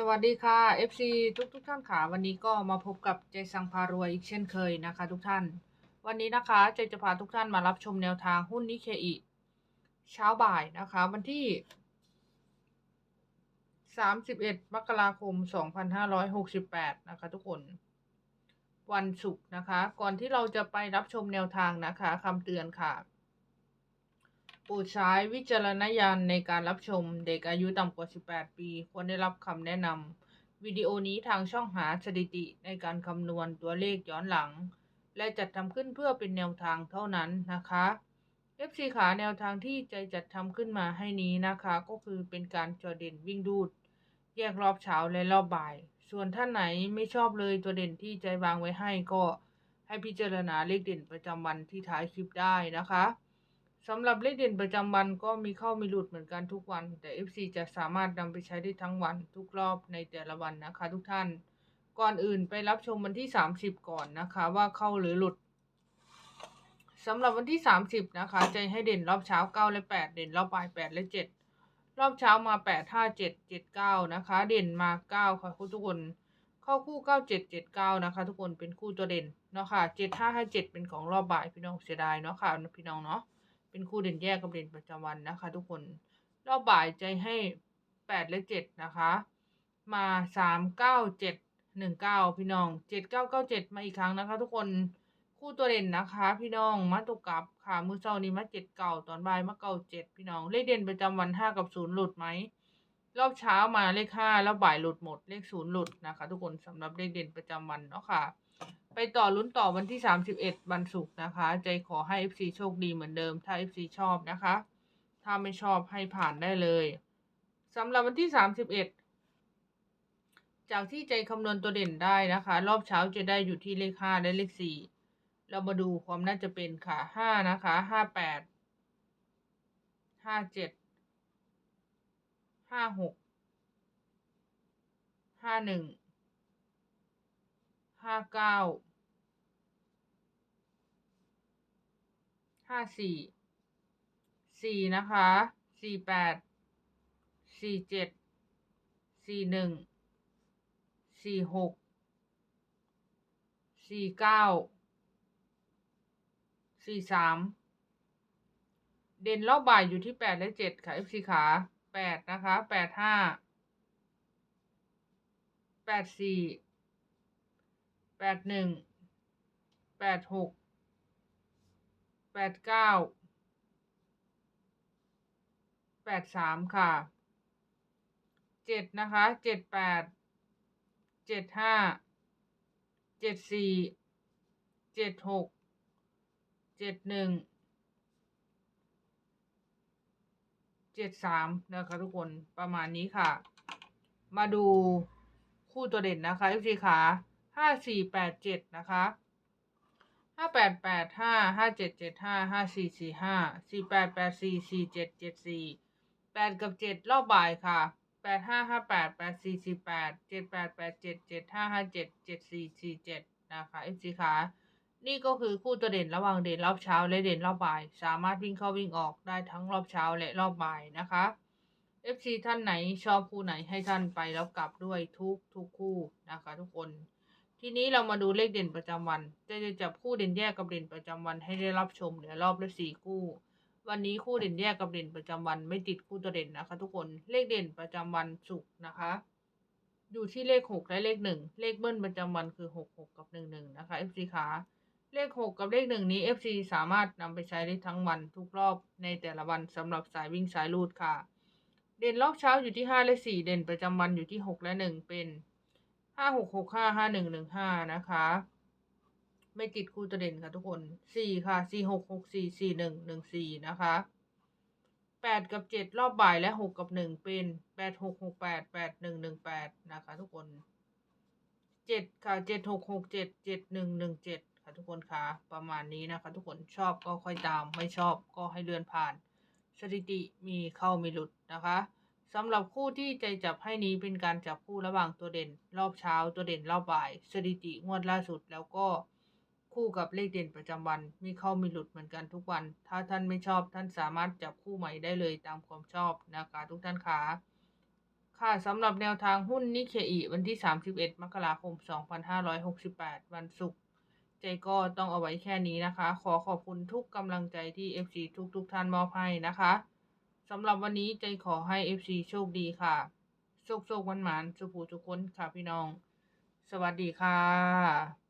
สวัสดีค่ะ FC ทุกทุกท่านค่ะ วันนี้ก็มาพบกับใจสังพารวยอีกเช่นเคยนะคะ ทุกท่าน วันนี้นะคะใจจะพาทุกท่านมารับชมแนวทางหุ้นนิเคอิเช้าบ่ายนะคะ วันที่ 31 มกราคม 2568 นะคะ ทุกคนวันศุกร์นะคะ ก่อนที่เราจะไปรับชมแนวทางนะคะคำเตือนค่ะ โปรดใช้วิจารณญาณในการรับชมเด็กอายุต่ำกว่า 18 ปี ควรได้รับคำแนะนำวิดีโอนี้ทางช่องหาสถิติในการคำนวณตัวเลขย้อนหลัง และจัดทำขึ้นเพื่อเป็นแนวทางเท่านั้นนะคะ FC ขาแนวทางที่ใจจัดทำขึ้นมาให้นี้นะคะ ก็คือเป็นการจอเด่นวิ่งดูด แยกรอบเช้าและรอบบ่าย ส่วนท่านไหนไม่ชอบเลยตัวเด่นที่ใจวางไว้ให้ก็ให้พิจารณาเลขเด่นประจำวันที่ท้ายคลิปได้นะคะ สำหรับเลขเด่นประจำวันก็มีเข้ามีหลุดเหมือนกันทุกวัน แต่ FC จะสามารถนำไปใช้ได้ทั้งวันทุกรอบในแต่ละวันนะคะ ทุกท่าน ก่อนอื่นไปรับชมวันที่ 30 ก่อนนะคะ ว่าเข้าหรือหลุดสำหรับวันที่ 30 นะคะ ใจให้เด่นรอบเช้า 9 และ 8 เด่นรอบบ่าย 8 และ 7 รอบเช้ามา 8 5 7 7 9 นะคะ เด่นมา 9 ค่ะทุกคน เข้าคู่ 9 7 7 9 นะคะ ทุกคนเป็นคู่ตัวเด่นเนาะค่ะ 7 5 5 7 เป็นของรอบบ่ายพี่น้องเสียดายเนาะค่ะพี่น้องเนาะ เป็นคู่เด่นแยกกับเด่นประจำวันนะคะ ทุกคนรอบบ่ายใจให้ 8 และ 7 นะคะ มา 3 9 7 1 9 พี่น้อง 7 9 9 7 มาอีกครั้งนะคะ ทุกคนคู่ตัวเด่นนะคะ พี่น้องมาตกกลับค่ะมือเช้านี้มา7เก่าตอนบ่ายมาเก่า7พี่น้องเลขเด่นประจำวัน5กับ0หลุดไหมรอบเช้ามาเลข5แล้วบ่ายหลุดหมดเลข0หลุดนะคะ ทุกคนสำหรับเลขเด่นประจำวันเนาะค่ะ ไปต่อลุ้นต่อวันที่ 31 วันศุกร์นะคะ ใจขอให้ FC โชคดีเหมือนเดิม ถ้า FC ชอบนะคะ ถ้าไม่ชอบให้ผ่านได้เลยสำหรับวันที่ 31 จากที่ใจคำนวณตัวเด่นได้นะคะ รอบเช้าจะได้อยู่ที่เลข 5 และเลข 4 เรามาดูความน่าจะเป็นค่ะ 5 นะคะ 58 57 56 51 59 ห้าสี่สี่นะคะสี่แปดสี่เจ็ดสี่หนึ่งสี่หกสี่เก้าสี่สามเด่นรอบบ่ายอยู่ที่แปดและเจ็ดค่ะ FC ขาแปดนะคะแปดห้าแปดสี่แปดหนึ่งแปดหก แปดเก้าแปดสามค่ะเจ็ดนะคะเจ็ดแปดเจ็ดห้าเจ็ดสี่เจ็ดหกเจ็ดหนึ่งเจ็ดสามนะคะทุกคนประมาณนี้ค่ะ มาดูคู่ตัวเด่นนะคะ FC ขาห้าสี่แปดเจ็ดนะคะ แปดแปดห้าห้าเจ็ดเจ็ดห้าห้าสี่สี่ห้าสี่แปดแปดสี่สี่เจ็ดเจ็ดสี่แปดกับเจ็ดรอบบ่ายค่ะแปดห้าห้าแปดแปดสี่สี่แปดเจ็ดแปดแปดเจ็ดเจ็ดห้าห้าเจ็ดเจ็ดสี่สี่เจ็ดนะคะ FC ขานี่ก็คือคู่ตัวเด่นระหว่างเด่นรอบเช้าและเด่นรอบบ่าย สามารถวิ่งเข้าวิ่งออกได้ทั้งรอบเช้าและรอบบ่ายนะคะ FC ท่านไหนชอบคู่ไหนให้ท่านไปแล้วกลับด้วยทุกทุกคู่นะคะ ทุกคน ทีนี้เรามาดูเลขเด่นประจำวันจะจะจับคู่เด่นแยกกับเด่นประจำวันให้ได้รับชมเหลือรอบละสี่คู่ วันนี้คู่เด่นแยกกับเด่นประจำวัน ไม่ติดคู่ตัวเด่นนะคะ ทุกคน เลขเด่นประจำวันศุกร์นะคะ อยู่ที่เลขหกและเลขหนึ่ง เลขเบิ้ลประจำวันคือหกหกกับหนึ่งหนึ่งนะคะ FC ขาเลขหกกับเลขหนึ่งนี้ FC สามารถนำไปใช้ได้ทั้งวันทุกรอบในแต่ละวันสำหรับสายวิ่งสายรูดค่ะ เด่นรอบเช้าอยู่ที่ห้าและสี่เด่นประจำวันอยู่ที่หกและหนึ่งเป็น ห้าหกหกห้าห้าหนึ่งหนึ่งห้านะคะ ไม่ติดคู่ตัวเด่นค่ะทุกคนสี่ค่ะสี่หกหกสี่สี่หนึ่งหนึ่งสี่นะคะแปดกับเจ็ดรอบบ่ายและหกกับหนึ่งเป็นแปดหกหกแปดแปดหนึ่งหนึ่งแปดนะคะ ทุกคนเจ็ดค่ะเจ็ดหกหกเจ็ดเจ็ดหนึ่งหนึ่งเจ็ดค่ะทุกคนค่ะประมาณนี้นะคะ ทุกคนชอบก็ค่อยตามไม่ชอบก็ให้เลื่อนผ่าน สถิติมีเข้ามีหลุดนะคะ สำหรับคู่ที่ใจจับให้นี้เป็นการจับคู่ระหว่างตัวเด่น รอบเช้าตัวเด่นรอบบ่าย สถิติงวดล่าสุด แล้วก็คู่กับเลขเด่นประจำวันมีเข้ามีหลุดเหมือนกันทุกวัน ถ้าท่านไม่ชอบท่านสามารถจับคู่ใหม่ได้เลยตามความชอบนะคะทุกท่านคะค่ะสำหรับแนวทางหุ้นนิเคอีวันที่ 31 มกราคม 2568 วันศุกร์ใจก็ต้องเอาไว้แค่นี้นะคะ ขอขอบคุณทุกกำลังใจที่ FC ทุกทุกท่านมอบให้นะคะ สำหรับวันนี้ใจขอให้ FC โชคดีค่ะ โชคโชควันหมานสุขูทุกคนค่ะพี่น้อง สวัสดีค่ะ